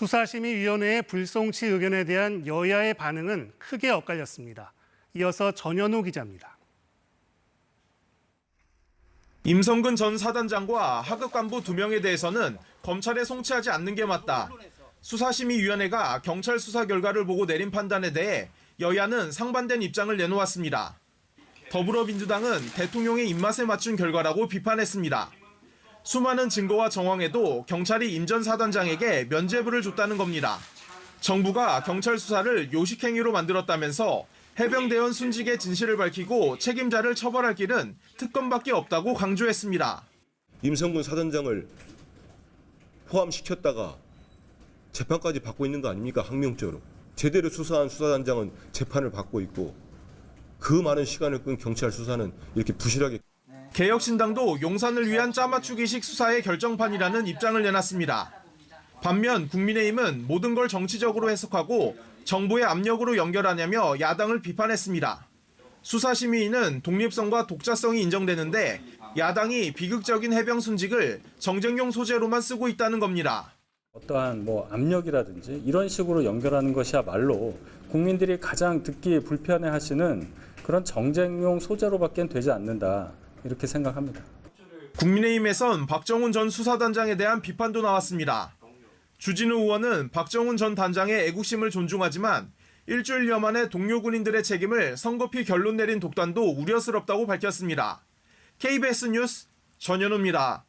수사심의위원회의 불송치 의견에 대한 여야의 반응은 크게 엇갈렸습니다. 이어서 전현우 기자입니다. 임성근 전 사단장과 하급 간부 두 명에 대해서는 검찰에 송치하지 않는 게 맞다. 수사심의위원회가 경찰 수사 결과를 보고 내린 판단에 대해 여야는 상반된 입장을 내놓았습니다. 더불어민주당은 대통령의 입맛에 맞춘 결과라고 비판했습니다. 수많은 증거와 정황에도 경찰이 임 전 사단장에게 면죄부를 줬다는 겁니다. 정부가 경찰 수사를 요식행위로 만들었다면서 해병대원 순직의 진실을 밝히고 책임자를 처벌할 길은 특검밖에 없다고 강조했습니다. 임성근 사단장을 포함시켰다가 재판까지 받고 있는 거 아닙니까? 항명죄로. 제대로 수사한 수사단장은 재판을 받고 있고 그 많은 시간을 끈 경찰 수사는 이렇게 부실하게 개혁신당도 용산을 위한 짜맞추기식 수사의 결정판이라는 입장을 내놨습니다. 반면 국민의힘은 모든 걸 정치적으로 해석하고 정부의 압력으로 연결하냐며 야당을 비판했습니다. 수사심의위는 독립성과 독자성이 인정되는데 야당이 비극적인 해병 순직을 정쟁용 소재로만 쓰고 있다는 겁니다. 어떠한 뭐 압력이라든지 이런 식으로 연결하는 것이야말로 국민들이 가장 듣기 불편해하시는 그런 정쟁용 소재로밖엔 되지 않는다 이렇게 생각합니다. 국민의힘에선 박정훈 전 수사단장에 대한 비판도 나왔습니다. 주진우 의원은 박정훈 전 단장의 애국심을 존중하지만 일주일여 만에 동료 군인들의 책임을 성급히 결론 내린 독단도 우려스럽다고 밝혔습니다. KBS 뉴스 전현우입니다.